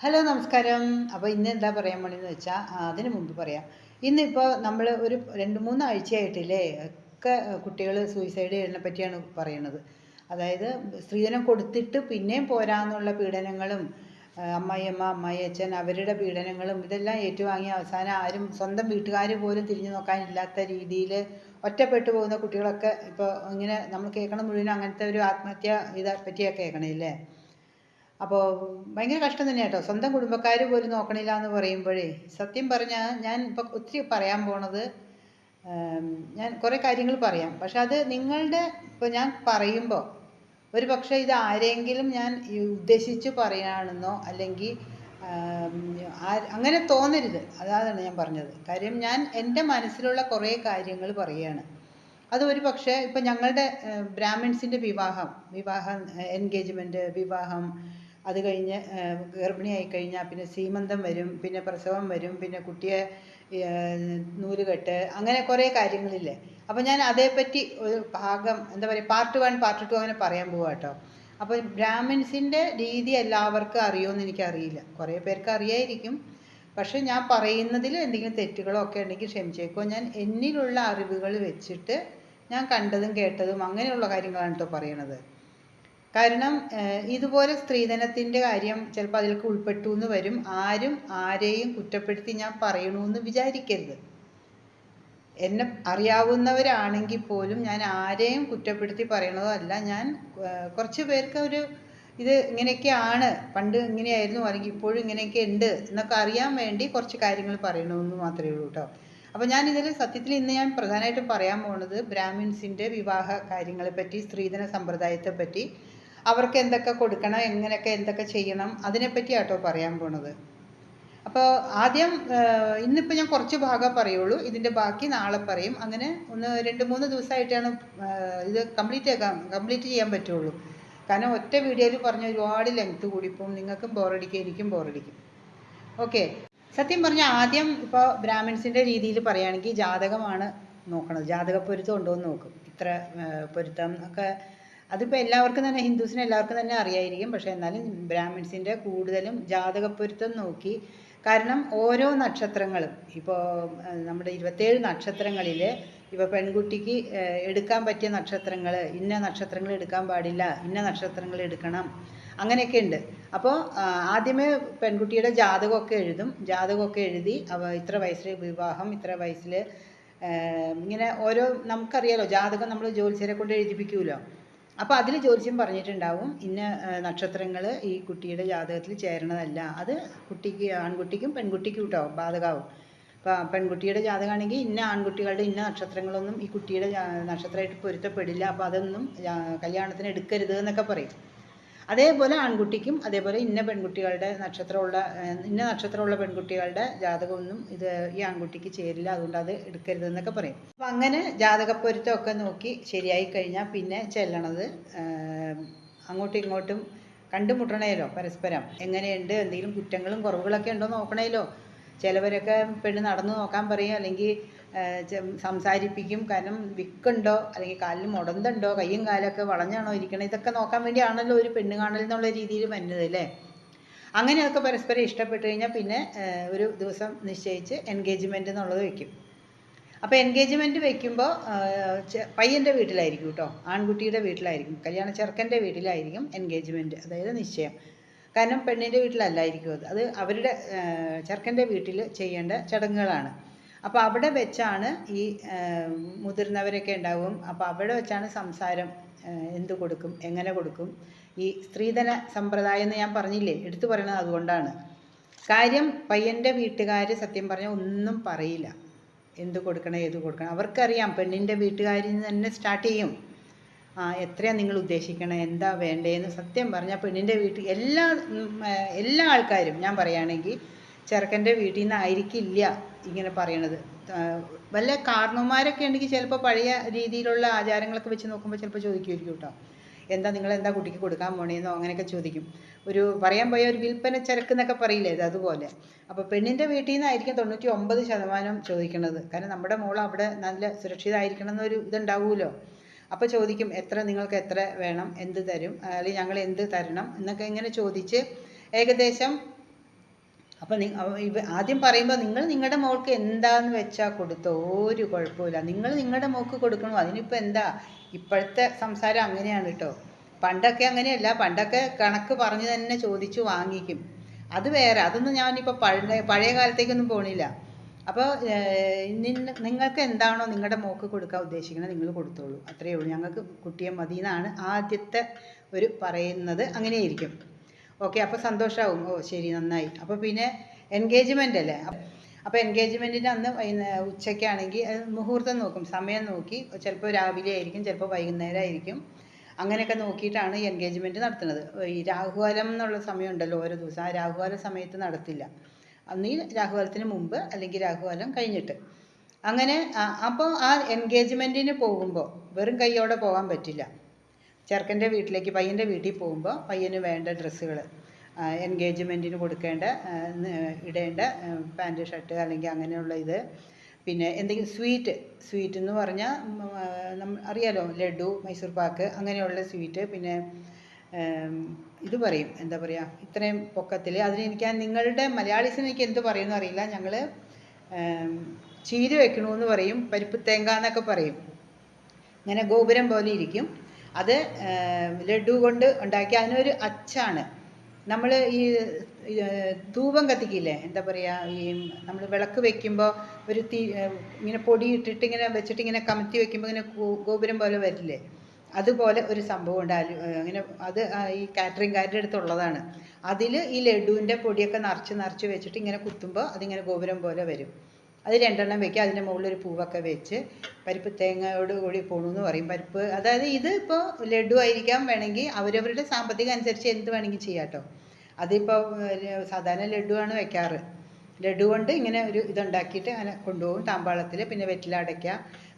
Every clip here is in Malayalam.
ഹലോ നമസ്കാരം. അപ്പോൾ ഇന്ന് എന്താ പറയാൻ വേണ്ടിയെന്ന് വെച്ചാൽ അതിന് മുമ്പ് പറയാം. ഇന്നിപ്പോൾ നമ്മൾ ഒരു രണ്ട് മൂന്ന് ആഴ്ചയായിട്ടില്ലേ ഒക്കെ കുട്ടികൾ സൂയിസൈഡ് ചെയ്യുന്നതിനെ പറ്റിയാണ് പറയണത്. അതായത് സ്ത്രീധനം കൊടുത്തിട്ട് പിന്നെയും പോരാന്നുള്ള പീഡനങ്ങളും അമ്മായിയമ്മ അമ്മായി അച്ഛൻ അവരുടെ പീഡനങ്ങളും ഇതെല്ലാം ഏറ്റുവാങ്ങി അവസാനം ആരും സ്വന്തം വീട്ടുകാർ പോലും തിരിഞ്ഞു നോക്കാനില്ലാത്ത രീതിയിൽ ഒറ്റപ്പെട്ടു പോകുന്ന കുട്ടികളൊക്കെ ഇപ്പോൾ ഇങ്ങനെ നമ്മൾ കേൾക്കണ മുഴുവൻ അങ്ങനത്തെ ഒരു ആത്മഹത്യ ഇതെ പറ്റിയൊക്കെ കേൾക്കണില്ലേ അപ്പോൾ ഭയങ്കര കഷ്ടം തന്നെ കേട്ടോ സ്വന്തം കുടുംബക്കാർ പോലും നോക്കണില്ല എന്ന് പറയുമ്പോഴേ സത്യം പറഞ്ഞാൽ ഞാൻ ഇപ്പോൾ ഒത്തിരി പറയാൻ പോണത് ഞാൻ കുറേ കാര്യങ്ങൾ പറയാം. പക്ഷെ അത് നിങ്ങളുടെ ഇപ്പോൾ ഞാൻ പറയുമ്പോൾ ഒരു പക്ഷേ ഇത് ആരെങ്കിലും ഞാൻ ഉദ്ദേശിച്ച് പറയുകയാണെന്നോ അല്ലെങ്കിൽ അങ്ങനെ തോന്നരുത്. അതാണ് ഞാൻ പറഞ്ഞത്. കാര്യം ഞാൻ എന്റെ മനസ്സിലുള്ള കുറേ കാര്യങ്ങൾ പറയുകയാണ് അത് ഒരു പക്ഷേ ഇപ്പം ഞങ്ങളുടെ ബ്രാഹ്മിൺസിന്റെ വിവാഹം വിവാഹം എൻഗേജ്മെന്റ് വിവാഹം അത് കഴിഞ്ഞ് ഗർഭിണിയായി കഴിഞ്ഞാൽ പിന്നെ സീമന്തം വരും പിന്നെ പ്രസവം വരും പിന്നെ കുട്ടിയെ നൂലുകെട്ട് അങ്ങനെ കുറേ കാര്യങ്ങളില്ലേ. അപ്പോൾ ഞാൻ അതേപ്പറ്റി ഒരു ഭാഗം എന്താ പറയുക പാർട്ട് വൺ പാർട്ട് ടു അങ്ങനെ പറയാൻ പോവാ കേട്ടോ അപ്പോൾ ബ്രാഹ്മിൻസിന്റെ രീതി എല്ലാവർക്കും അറിയുമെന്ന് എനിക്കറിയില്ല. കുറേ പേർക്ക് അറിയായിരിക്കും. പക്ഷെ ഞാൻ പറയുന്നതിൽ എന്തെങ്കിലും തെറ്റുകളോ ഒക്കെ ഉണ്ടെങ്കിൽ ക്ഷമിച്ചേക്കോ. ഞാൻ എന്നിലുള്ള അറിവുകൾ വെച്ചിട്ട് ഞാൻ കണ്ടതും കേട്ടതും അങ്ങനെയുള്ള കാര്യങ്ങളാണ് കേട്ടോ പറയണത്. കാരണം ഇതുപോലെ സ്ത്രീധനത്തിന്റെ കാര്യം ചിലപ്പോൾ അതിലേക്ക് ഉൾപ്പെട്ടു എന്ന് വരും. ആരും ആരെയും കുറ്റപ്പെടുത്തി ഞാൻ പറയണമെന്ന് വിചാരിക്കരുത്. എന്നെ അറിയാവുന്നവരാണെങ്കിൽ പോലും ഞാൻ ആരെയും കുറ്റപ്പെടുത്തി പറയണതോ അല്ല. ഞാൻ കുറച്ച് പേർക്ക് ഒരു ഇത് ഇങ്ങനെയൊക്കെയാണ്. പണ്ട് ഇങ്ങനെയായിരുന്നു. അല്ലെങ്കിൽ ഇപ്പോഴും ഇങ്ങനെയൊക്കെ ഉണ്ട് എന്നൊക്കെ അറിയാൻ വേണ്ടി കുറച്ച് കാര്യങ്ങൾ പറയണമെന്ന് മാത്രമേ ഉള്ളൂ കേട്ടോ അപ്പോൾ ഞാൻ ഇതിൽ സത്യത്തിൽ ഇന്ന് ഞാൻ പ്രധാനമായിട്ടും പറയാൻ പോകുന്നത് ബ്രാഹ്മിൻസിന്റെ വിവാഹ കാര്യങ്ങളെപ്പറ്റി സ്ത്രീധന സമ്പ്രദായത്തെ പറ്റി. അവർക്ക് എന്തൊക്കെ കൊടുക്കണം എങ്ങനെയൊക്കെ എന്തൊക്കെ ചെയ്യണം അതിനെപ്പറ്റി കേട്ടോ പറയാൻ പോണത്. അപ്പോൾ ആദ്യം ഇന്നിപ്പോൾ ഞാൻ കുറച്ച് ഭാഗം പറയുള്ളൂ. ഇതിന്റെ ബാക്കി നാളെ പറയും. അങ്ങനെ ഒന്ന് രണ്ട് മൂന്ന് ദിവസമായിട്ടാണ് ഇത് കംപ്ലീറ്റ് ആക്കാൻ കംപ്ലീറ്റ് ചെയ്യാൻ പറ്റുള്ളൂ. കാരണം ഒറ്റ വീഡിയോയിൽ പറഞ്ഞ ഒരുപാട് ലെങ്ത് കൂടിപ്പോവും. നിങ്ങൾക്കും ബോറടിക്കും എനിക്കും ബോറടിക്കും ഓക്കെ സത്യം പറഞ്ഞാൽ ആദ്യം ഇപ്പോൾ ബ്രാഹ്മിൻസിന്റെ രീതിയിൽ പറയുകയാണെങ്കിൽ ജാതകമാണ് നോക്കണത്. ജാതക പൊരുത്തം ഉണ്ടോ എന്ന് നോക്കും. ഇത്ര പൊരുത്തം ഒക്കെ അതിപ്പോൾ എല്ലാവർക്കും തന്നെ ഹിന്ദുസിന് എല്ലാവർക്കും തന്നെ അറിയായിരിക്കും. പക്ഷേ എന്നാലും ബ്രാഹ്മിൻസിന്റെ കൂടുതലും ജാതക പൊരുത്തം നോക്കി. കാരണം ഓരോ നക്ഷത്രങ്ങളും ഇപ്പോൾ നമ്മുടെ ഇരുപത്തേഴ് നക്ഷത്രങ്ങളിൽ ഇപ്പോൾ പെൺകുട്ടിക്ക് എടുക്കാൻ പറ്റിയ നക്ഷത്രങ്ങൾ ഇന്ന നക്ഷത്രങ്ങൾ എടുക്കാൻ പാടില്ല ഇന്ന നക്ഷത്രങ്ങൾ എടുക്കണം അങ്ങനെയൊക്കെ ഉണ്ട്. അപ്പോൾ ആദ്യമേ പെൺകുട്ടിയുടെ ജാതകമൊക്കെ എഴുതും. ജാതകമൊക്കെ എഴുതി അവ ഇത്ര വയസ്സിൽ വിവാഹം ഇത്ര വയസ്സിൽ ഇങ്ങനെ ഓരോ നമുക്കറിയാലോ ജാതകം നമ്മൾ ജ്യോത്സ്യരെ കൊണ്ട് എഴുതിപ്പിക്കുമല്ലോ അപ്പോൾ അതിൽ ജ്യോത്സ്യം പറഞ്ഞിട്ടുണ്ടാവും ഇന്ന നക്ഷത്രങ്ങൾ ഈ കുട്ടിയുടെ ജാതകത്തിൽ ചേരണതല്ല. അത് കുട്ടിക്ക് ആൺകുട്ടിക്കും പെൺകുട്ടിക്കും കേട്ടോ അപ്പോൾ പെൺകുട്ടിയുടെ ജാതകമാണെങ്കിൽ ഇന്ന ആൺകുട്ടികളുടെ ഇന്ന നക്ഷത്രങ്ങളൊന്നും ഈ കുട്ടിയുടെ നക്ഷത്രമായിട്ട് പൊരുത്തപ്പെടില്ല. അപ്പോൾ അതൊന്നും കല്യാണത്തിന് എടുക്കരുത് എന്നൊക്കെ പറയും. അതേപോലെ ആൺകുട്ടിക്കും അതേപോലെ ഇന്ന പെൺകുട്ടികളുടെ നക്ഷത്രമുള്ള ഇന്ന നക്ഷത്രമുള്ള പെൺകുട്ടികളുടെ ജാതകമൊന്നും ഇത് ഈ ആൺകുട്ടിക്ക് ചേരില്ല. അതുകൊണ്ട് അത് എടുക്കരുതെന്നൊക്കെ പറയും. അപ്പം അങ്ങനെ ജാതകപ്പൊരുത്തമൊക്കെ നോക്കി ശരിയായി കഴിഞ്ഞാൽ പിന്നെ ചെല്ലണത് അങ്ങോട്ടും ഇങ്ങോട്ടും കണ്ടുമുട്ടണേലോ പരസ്പരം. എങ്ങനെയുണ്ട്? എന്തെങ്കിലും കുറ്റങ്ങളും കുറവുകളൊക്കെ ഉണ്ടോ നോക്കണേലോ? ചിലവരൊക്കെ പെണ്ണ് നടന്നു നോക്കാൻ പറയും. അല്ലെങ്കിൽ സംസാരിപ്പിക്കും. കാരണം വിക്കുണ്ടോ? അല്ലെങ്കിൽ കാലിൽ മുടന്തുണ്ടോ കയ്യും കാലൊക്കെ വളഞ്ഞാണോ ഇരിക്കണേ? ഇതൊക്കെ നോക്കാൻ വേണ്ടിയാണല്ലോ ഒരു പെണ്ണ് കാണൽ എന്നുള്ള രീതിയിൽ വരുന്നത് അല്ലേ? അങ്ങനെയൊക്കെ പരസ്പരം ഇഷ്ടപ്പെട്ട് കഴിഞ്ഞാൽ പിന്നെ ഒരു ദിവസം നിശ്ചയിച്ച് എൻഗേജ്മെന്റ് എന്നുള്ളത് വെക്കും. അപ്പോൾ എൻഗേജ്മെന്റ് വെക്കുമ്പോൾ പയ്യന്റെ വീട്ടിലായിരിക്കും കേട്ടോ. ആൺകുട്ടിയുടെ വീട്ടിലായിരിക്കും. കല്യാണ ചെറുക്കന്റെ വീട്ടിലായിരിക്കും എൻഗേജ്മെന്റ് അതായത് നിശ്ചയം. കാരണം പെണ്ണിന്റെ വീട്ടിലല്ലായിരിക്കും അത്. അത് അവരുടെ ചെറുക്കന്റെ വീട്ടിൽ ചെയ്യേണ്ട ചടങ്ങുകളാണ്. അപ്പോൾ അവിടെ വെച്ചാണ് ഈ മുതിർന്നവരൊക്കെ ഉണ്ടാവും. അപ്പോൾ അവിടെ വെച്ചാണ് സംസാരം എന്ത് കൊടുക്കും എങ്ങനെ കൊടുക്കും. ഈ സ്ത്രീധന സമ്പ്രദായം എന്ന് ഞാൻ പറഞ്ഞില്ലേ എടുത്തു പറയണത് അതുകൊണ്ടാണ്. കാര്യം പയ്യന്റെ വീട്ടുകാർ സത്യം പറഞ്ഞാൽ ഒന്നും പറയില്ല. എന്ത് കൊടുക്കണം ഏത് കൊടുക്കണം. അവർക്കറിയാം പെണ്ണിന്റെ വീട്ടുകാരിൽ നിന്ന് തന്നെ സ്റ്റാർട്ട് ചെയ്യും. ആ എത്രയാണ് നിങ്ങൾ ഉദ്ദേശിക്കണേ എന്താ വേണ്ടതെന്ന് സത്യം പറഞ്ഞാൽ പെണ്ണിന്റെ വീട്ടിൽ എല്ലാ എല്ലാ ആൾക്കാരും ഞാൻ പറയുകയാണെങ്കിൽ ചെറുക്കന്റെ വീട്ടിൽ നിന്ന് ആയിരിക്കില്ല ഇങ്ങനെ പറയണത്. വല്ല കാരണവന്മാരൊക്കെ ഉണ്ടെങ്കിൽ ചിലപ്പോൾ പഴയ രീതിയിലുള്ള ആചാരങ്ങളൊക്കെ വെച്ച് നോക്കുമ്പോൾ ചിലപ്പോൾ ചോദിക്കുമായിരിക്കും കേട്ടോ. എന്താ നിങ്ങൾ എന്താ കുട്ടിക്ക് കൊടുക്കാൻ പോണേന്നോ അങ്ങനെയൊക്കെ ചോദിക്കും. ഒരു പറയാൻ പോയ ഒരു വിൽപ്പന ചരക്ക് എന്നൊക്കെ പറയില്ലേ ഇത് അതുപോലെ. അപ്പോൾ പെണ്ണിന്റെ വീട്ടിൽ നിന്നായിരിക്കും തൊണ്ണൂറ്റി ഒമ്പത് ശതമാനം ചോദിക്കണത്. കാരണം നമ്മുടെ മോൾ അവിടെ നല്ല സുരക്ഷിതമായിരിക്കണം എന്നൊരു ഇതുണ്ടാവുമല്ലോ അപ്പോൾ ചോദിക്കും എത്ര നിങ്ങൾക്ക് എത്ര വേണം? എന്ത് തരും? അല്ലെങ്കിൽ ഞങ്ങൾ എന്ത് തരണം? എന്നൊക്കെ ഇങ്ങനെ ചോദിച്ച് ഏകദേശം അപ്പം ആദ്യം പറയുമ്പോൾ നിങ്ങൾ നിങ്ങളുടെ മോൾക്ക് എന്താന്ന് വെച്ചാൽ കൊടുത്തോ? ഒരു കുഴപ്പമില്ല നിങ്ങൾ നിങ്ങളുടെ മോൾക്ക് കൊടുക്കണോ? അതിനിപ്പോൾ എന്താ? ഇപ്പോഴത്തെ സംസാരം അങ്ങനെയാണ് കേട്ടോ പണ്ടൊക്കെ അങ്ങനെയല്ല. പണ്ടൊക്കെ കണക്ക് പറഞ്ഞ് തന്നെ ചോദിച്ചു വാങ്ങിക്കും. അത് വേറെ. അതൊന്നും ഞാനിപ്പോൾ പഴയ പഴയ കാലത്തേക്കൊന്നും പോണില്ല. അപ്പോൾ നിങ്ങൾക്ക് എന്താണോ നിങ്ങളുടെ മോക്ക് കൊടുക്കാൻ ഉദ്ദേശിക്കുന്നത് നിങ്ങൾ കൊടുത്തോളൂ. അത്രയേ ഉള്ളൂ. ഞങ്ങൾക്ക് കുട്ടിയെ മതി എന്നാണ് ആദ്യത്തെ ഒരു പറയുന്നത്. അങ്ങനെയായിരിക്കും. ഓക്കെ അപ്പോൾ സന്തോഷമാവും ഓ ശരി നന്നായി. അപ്പോൾ പിന്നെ എൻഗേജ്മെന്റ് അല്ലേ? അപ്പോൾ എൻഗേജ്മെന്റിന് അന്ന് ഉച്ചയ്ക്കാണെങ്കിൽ മുഹൂർത്തം നോക്കും. സമയം നോക്കി. ചിലപ്പോൾ രാവിലെ ആയിരിക്കും ചിലപ്പോൾ വൈകുന്നേരം ആയിരിക്കും. അങ്ങനെയൊക്കെ നോക്കിയിട്ടാണ് എൻഗേജ്മെന്റ് നടത്തുന്നത്. ഈ രാഹുകാലം എന്നുള്ള സമയമുണ്ടല്ലോ ഓരോ ദിവസം. ആ രാഹുകാല സമയത്ത് നടത്തില്ല. അന്ന് രാഹുകാലത്തിന് മുമ്പ് അല്ലെങ്കിൽ രാഹുകാലം കഴിഞ്ഞിട്ട്. അങ്ങനെ അപ്പോൾ ആ എൻഗേജ്മെന്റിന് പോകുമ്പോൾ വെറും കൈയോടെ പോകാൻ പറ്റില്ല. ചെറുക്കന്റെ വീട്ടിലേക്ക് പയ്യന്റെ വീട്ടിൽ പോകുമ്പോൾ പയ്യന് വേണ്ട ഡ്രസ്സുകൾ എൻഗേജ്മെന്റിന് കൊടുക്കേണ്ട ഇടേണ്ട പാന്റ് ഷർട്ട് അല്ലെങ്കിൽ അങ്ങനെയുള്ള ഇത്. പിന്നെ എന്തെങ്കിലും സ്വീറ്റ് സ്വീറ്റ് എന്ന് പറഞ്ഞാൽ അറിയാലോ ലഡു മൈസൂർ പാക്ക് അങ്ങനെയുള്ള സ്വീറ്റ്. പിന്നെ ഇത് പറയും എന്താ പറയുക ഇത്രയും പൊക്കത്തിൽ. അതിന് എനിക്ക് നിങ്ങളുടെ മലയാളീസിന് എനിക്ക് എന്ത് പറയുമെന്ന് അറിയില്ല. ഞങ്ങൾ ചീര വെക്കണമെന്ന് പറയും പരിപ്പ് തേങ്ങ എന്നൊക്കെ പറയും. ഇങ്ങനെ ഗോപുരം പോലെ ഇരിക്കും. അത് ലഡു കൊണ്ട് ഉണ്ടാക്കി അതിനൊരു അച്ചാണ്. നമ്മൾ ഈ ധൂപം കത്തിക്കില്ലേ? എന്താ പറയുക ഈ നമ്മൾ വിളക്ക് വെക്കുമ്പോൾ ഒരു തീ ഇങ്ങനെ പൊടി ഇട്ടിട്ട് ഇങ്ങനെ വെച്ചിട്ട് ഇങ്ങനെ കമത്തി വെക്കുമ്പോൾ ഇങ്ങനെ ഗോപുരം പോലെ വരില്ലേ? അതുപോലെ ഒരു സംഭവം ഉണ്ട്. അങ്ങനെ അത് ഈ കാറ്ററിംഗുകാരുടെ അടുത്തുള്ളതാണ് അതിൽ ഈ ലഡുവിന്റെ പൊടിയൊക്കെ നിറച്ച് നിറച്ച് വെച്ചിട്ട് ഇങ്ങനെ കുത്തുമ്പോൾ അതിങ്ങനെ ഗോപുരം പോലെ വരും. അത് രണ്ടെണ്ണം വെക്കുക. അതിന്റെ മുകളിൽ ഒരു പൂവൊക്കെ വെച്ച് പരിപ്പ് തേങ്ങയോട് കൂടി പോണെന്ന് പറയും. പരിപ്പ് അതായത് ഇത് ഇപ്പോൾ ലഡു ആയിരിക്കാം വേണമെങ്കിൽ അവരവരുടെ സാമ്പത്തികം അനുസരിച്ച് എന്ത് വേണമെങ്കിൽ ചെയ്യാം കേട്ടോ. അതിപ്പോൾ സാധാരണ ലഡുവാണ് വെക്കാറ്. ലഡു കൊണ്ട് ഇങ്ങനെ ഒരു ഇതുണ്ടാക്കിയിട്ട് അങ്ങനെ കൊണ്ടുപോകും. താമ്പാളത്തിൽ പിന്നെ വെറ്റില വെറ്റിലടയ്ക്ക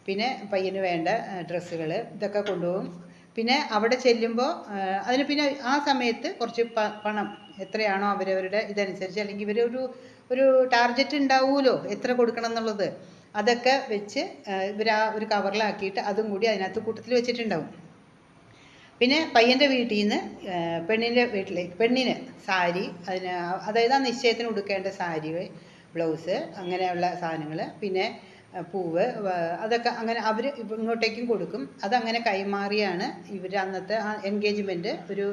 പിന്നെ പയ്യന് വേണ്ട ഡ്രസ്സുകൾ ഇതൊക്കെ കൊണ്ടുപോകും. പിന്നെ അവിടെ ചെല്ലുമ്പോൾ അതിന് പിന്നെ ആ സമയത്ത് കുറച്ച് പണം എത്രയാണോ അവരവരുടെ ഇതനുസരിച്ച് അല്ലെങ്കിൽ ഇവരൊരു ഒരു ടാർഗറ്റ് ഉണ്ടാവുമല്ലോ എത്ര കൊടുക്കണം എന്നുള്ളത്. അതൊക്കെ വെച്ച് ഇവർ ആ ഒരു കവറിലാക്കിയിട്ട് അതും കൂടി അതിനകത്ത് കൂട്ടത്തിൽ വെച്ചിട്ടുണ്ടാവും. പിന്നെ പയ്യന്റെ വീട്ടിൽ നിന്ന് പെണ്ണിന്റെ വീട്ടിലേക്ക് പെണ്ണിന് സാരി അതിന് അതായത് ആ നിശ്ചയത്തിന് ഉടുക്കേണ്ട സാരി ബ്ലൗസ് അങ്ങനെയുള്ള സാധനങ്ങൾ പിന്നെ പൂവ് അതൊക്കെ അങ്ങനെ അവർ ഇങ്ങോട്ടേക്കും കൊടുക്കും. അതങ്ങനെ കൈമാറിയാണ് ഇവർ അന്നത്തെ ആ എൻഗേജ്മെന്റ് ഒരു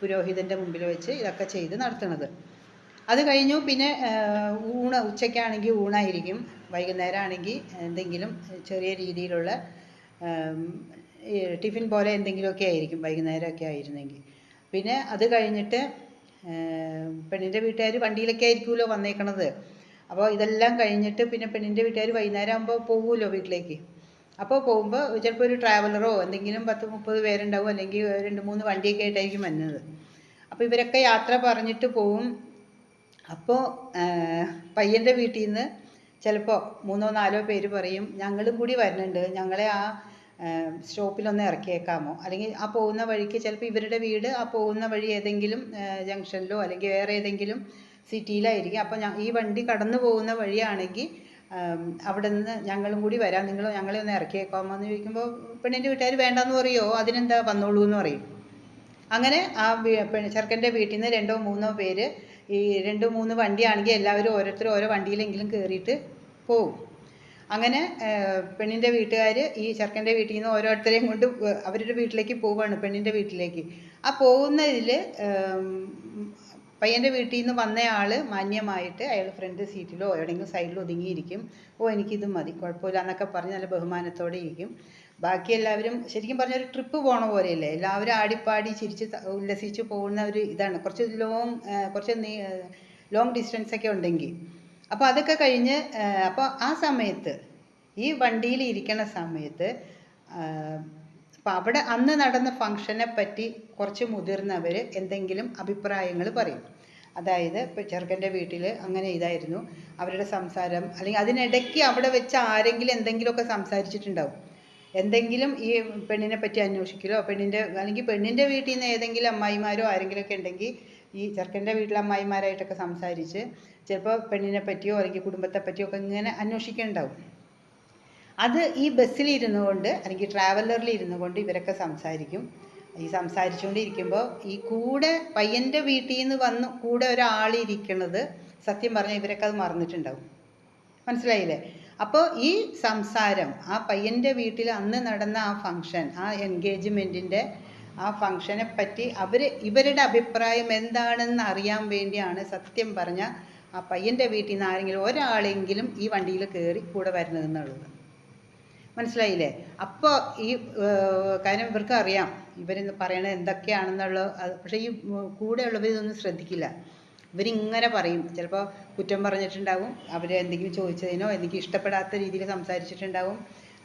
പുരോഹിതന്റെ മുമ്പിൽ വെച്ച് ഇതൊക്കെ ചെയ്ത് നടത്തുന്നത്. അത് കഴിഞ്ഞു പിന്നെ ഊണ് ഉച്ചയ്ക്കാണെങ്കിൽ ഊണായിരിക്കും. വൈകുന്നേരം ആണെങ്കിൽ എന്തെങ്കിലും ചെറിയ രീതിയിലുള്ള ടിഫിൻ പോലെ എന്തെങ്കിലുമൊക്കെ ആയിരിക്കും വൈകുന്നേരമൊക്കെ ആയിരുന്നെങ്കിൽ പിന്നെ അത് കഴിഞ്ഞിട്ട് പെണ്ണിന്റെ വീട്ടുകാർ വണ്ടിയിലൊക്കെ ആയിരിക്കുമല്ലോ വന്നേക്കണത്. അപ്പോൾ ഇതെല്ലാം കഴിഞ്ഞിട്ട് പിന്നെ പെണ്ണിന്റെ വീട്ടുകാർ വൈകുന്നേരം ആകുമ്പോൾ പോകുമല്ലോ വീട്ടിലേക്ക്? അപ്പോൾ പോകുമ്പോൾ ചിലപ്പോൾ ഒരു ട്രാവലറോ എന്തെങ്കിലും പത്ത് മുപ്പത് പേരുണ്ടാവും അല്ലെങ്കിൽ രണ്ട് മൂന്ന് വണ്ടിയൊക്കെ ആയിട്ടായിരിക്കും വരുന്നത്. അപ്പോൾ ഇവരൊക്കെ യാത്ര പറഞ്ഞിട്ട് പോവും. അപ്പോൾ പയ്യന്റെ വീട്ടിൽ നിന്ന് ചിലപ്പോൾ മൂന്നോ നാലോ പേര് പറയും ഞങ്ങളും കൂടി വരുന്നുണ്ട് ഞങ്ങളെ ആ സ്റ്റോപ്പിലൊന്ന് ഇറക്കിയേക്കാമോ? അല്ലെങ്കിൽ ആ പോകുന്ന വഴിക്ക് ചിലപ്പോൾ ഇവരുടെ വീട് ആ പോകുന്ന വഴി ഏതെങ്കിലും ജംഗ്ഷനിലോ അല്ലെങ്കിൽ വേറെ ഏതെങ്കിലും സിറ്റിയിലായിരിക്കും. അപ്പോൾ ഈ വണ്ടി കടന്നു പോകുന്ന വഴിയാണെങ്കിൽ അവിടെ നിന്ന് ഞങ്ങളും കൂടി വരാം. നിങ്ങൾ ഞങ്ങളെ ഒന്ന് ഇറക്കിയേക്കാമോ എന്ന് ചോദിക്കുമ്പോൾ പെണ്ണിന്റെ വീട്ടുകാർ വേണ്ടെന്ന് പറയുമോ അതിനെന്താ വന്നോളൂ എന്ന് പറയും. അങ്ങനെ ആ ചെറുക്കന്റെ വീട്ടിൽ നിന്ന് രണ്ടോ മൂന്നോ പേര് ഈ രണ്ടോ മൂന്ന് വണ്ടിയാണെങ്കിൽ എല്ലാവരും ഓരോരുത്തർ ഓരോ വണ്ടിയിലെങ്കിലും കയറിയിട്ട് പോവും. അങ്ങനെ പെണ്ണിന്റെ വീട്ടുകാർ ഈ ചെറുക്കന്റെ വീട്ടിൽ നിന്ന് ഓരോരുത്തരെയും കൊണ്ട് അവരുടെ വീട്ടിലേക്ക് പോവുകയാണ് പെണ്ണിന്റെ വീട്ടിലേക്ക്. ആ പോകുന്നതിൽ പയ്യന്റെ വീട്ടിൽ നിന്ന് വന്നയാൾ മാന്യമായിട്ട് അയാൾ ഫ്രണ്ട് സീറ്റിലോ എവിടെയെങ്കിലും സൈഡിലോ ഒതുങ്ങിയിരിക്കും. ഓ എനിക്കിത് മതി കുഴപ്പമില്ല എന്നൊക്കെ പറഞ്ഞ് നല്ല ബഹുമാനത്തോടെ ഇരിക്കും. ബാക്കി എല്ലാവരും ശരിക്കും പറഞ്ഞ ഒരു ട്രിപ്പ് പോണ പോലെയല്ലേ? എല്ലാവരും ആടിപ്പാടി ചിരിച്ച് ഉല്ലസിച്ച് പോകുന്ന ഒരു ഇതാണ്. കുറച്ച് ലോങ് കുറച്ച് ലോങ് ഡിസ്റ്റൻസ് ഒക്കെ ഉണ്ടെങ്കിൽ അപ്പോൾ അതൊക്കെ കഴിഞ്ഞ് അപ്പോൾ ആ സമയത്ത് ഈ വണ്ടിയിൽ ഇരിക്കണ സമയത്ത് അപ്പോൾ അവിടെ അന്ന് നടന്ന ഫംഗ്ഷനെ പറ്റി കുറച്ച് മുതിർന്നവർ എന്തെങ്കിലും അഭിപ്രായങ്ങൾ പറയും. അതായത് ഇപ്പോൾ ചെറുക്കന്റെ വീട്ടിൽ അങ്ങനെ ഇതായിരുന്നു. അവരുടെ സംസാരം അല്ലെങ്കിൽ അതിനിടയ്ക്ക് അവിടെ വെച്ച് ആരെങ്കിലും എന്തെങ്കിലുമൊക്കെ സംസാരിച്ചിട്ടുണ്ടാവും. എന്തെങ്കിലും ഈ പെണ്ണിനെ പറ്റി അന്വേഷിക്കലോ പെണ്ണിന്റെ അല്ലെങ്കിൽ പെണ്ണിന്റെ വീട്ടിൽ നിന്ന് ഏതെങ്കിലും അമ്മായിമാരോ ആരെങ്കിലുമൊക്കെ ഉണ്ടെങ്കിൽ ഈ ചെറുക്കന്റെ വീട്ടിലെ അമ്മായിമാരായിട്ടൊക്കെ സംസാരിച്ച് ചിലപ്പോൾ പെണ്ണിനെ പറ്റിയോ അല്ലെങ്കിൽ കുടുംബത്തെ പറ്റിയോ ഒക്കെ ഇങ്ങനെ അന്വേഷിക്കുന്നുണ്ടാവും അത് ഈ ബസ്സിൽ ഇരുന്നു കൊണ്ട് അല്ലെങ്കിൽ ട്രാവലറിൽ ഇരുന്നു കൊണ്ട് ഇവരൊക്കെ സംസാരിക്കും. ഈ സംസാരിച്ചുകൊണ്ടിരിക്കുമ്പോൾ ഈ കൂടെ പയ്യന്റെ വീട്ടിൽ നിന്ന് വന്ന് കൂടെ ഒരാളിരിക്കണത് സത്യം പറഞ്ഞാൽ ഇവരൊക്കെ അത് മറന്നിട്ടുണ്ടാവും. മനസ്സിലായില്ലേ? അപ്പോൾ ഈ സംസാരം ആ പയ്യന്റെ വീട്ടിൽ അന്ന് നടന്ന ആ ഫങ്ഷൻ ആ എൻഗേജ്മെന്റിന്റെ ആ ഫങ്ഷനെ പറ്റി അവർ ഇവരുടെ അഭിപ്രായം എന്താണെന്ന് അറിയാൻ വേണ്ടിയാണ് സത്യം പറഞ്ഞ ആ പയ്യന്റെ വീട്ടിൽ നിന്ന് ആരെങ്കിലും ഒരാളെങ്കിലും ഈ വണ്ടിയിൽ കയറി കൂടെ വരുന്നതെന്നുള്ളത്. മനസ്സിലായില്ലേ? അപ്പോൾ ഈ കാര്യം ഇവർക്ക് അറിയാം ഇവരിന്ന് പറയണത് എന്തൊക്കെയാണെന്നുള്ള പക്ഷേ ഈ കൂടെയുള്ളവർ ഇതൊന്നും ശ്രദ്ധിക്കില്ല. ഇവരിങ്ങനെ പറയും. ചിലപ്പോൾ കുറ്റം പറഞ്ഞിട്ടുണ്ടാവും. അവർ എന്തെങ്കിലും ചോദിച്ചതിനോ എനിക്ക് ഇഷ്ടപ്പെടാത്ത രീതിയിൽ സംസാരിച്ചിട്ടുണ്ടാവും.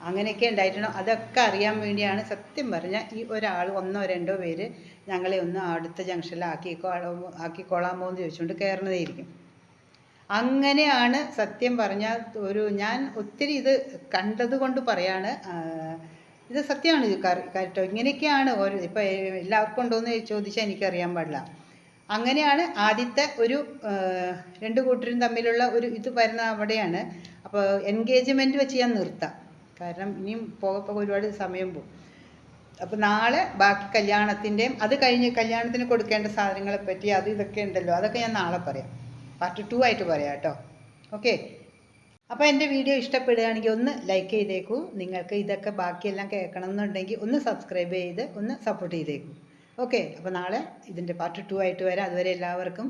അങ്ങനെയൊക്കെ ഉണ്ടായിട്ടുണ്ടോ? അതൊക്കെ അറിയാൻ വേണ്ടിയാണ് സത്യം പറഞ്ഞാൽ ഈ ഒരാൾ ഒന്നോ രണ്ടോ പേര് ഞങ്ങളെ ഒന്ന് അടുത്ത ജംഗ്ഷനിൽ ആക്കിക്കോളാമോ ആക്കിക്കോളാമോ എന്ന് ചോദിച്ചുകൊണ്ട് കയറുന്നതായിരിക്കും. അങ്ങനെയാണ് സത്യം പറഞ്ഞാൽ ഒരു ഞാൻ ഒത്തിരി ഇത് കണ്ടത് കൊണ്ട് പറയാണ് ഇത് സത്യമാണ് ഇത് ഇങ്ങനെയൊക്കെയാണ് ഓരോ ഇപ്പോൾ എല്ലാവർക്കും ഉണ്ടോയെന്ന് ചോദിച്ചാൽ എനിക്കറിയാൻ പാടില്ല. അങ്ങനെയാണ് ആദ്യത്തെ ഒരു രണ്ട് കൂട്ടരും തമ്മിലുള്ള ഒരു ഇത് വരുന്ന അവിടെയാണ്. അപ്പോൾ എൻഗേജ്മെന്റ് വെച്ച് ഞാൻ നിർത്താം. കാരണം ഇനിയും പോകെ പോകെ ഒരുപാട് സമയം പോകും. അപ്പോൾ നാളെ ബാക്കി കല്യാണത്തിന്റെയും അത് കഴിഞ്ഞ് കല്യാണത്തിന് കൊടുക്കേണ്ട സാധനങ്ങളെ പറ്റി അത് ഇതൊക്കെ ഉണ്ടല്ലോ. അതൊക്കെ ഞാൻ നാളെ പറയാം. പാർട്ട് ടു ആയിട്ട് പറയാം കേട്ടോ. ഓക്കെ? അപ്പോൾ എന്റെ വീഡിയോ ഇഷ്ടപ്പെടുകയാണെങ്കിൽ ഒന്ന് ലൈക്ക് ചെയ്തേക്കൂ. നിങ്ങൾക്ക് ഇതൊക്കെ ബാക്കിയെല്ലാം കേൾക്കണം എന്നുണ്ടെങ്കിൽ ഒന്ന് സബ്സ്ക്രൈബ് ചെയ്ത് ഒന്ന് സപ്പോർട്ട് ചെയ്തേക്കൂ. ഓക്കെ അപ്പോൾ നാളെ ഇതിന്റെ പാർട്ട് ടു ആയിട്ട് വരാം. അതുവരെ എല്ലാവർക്കും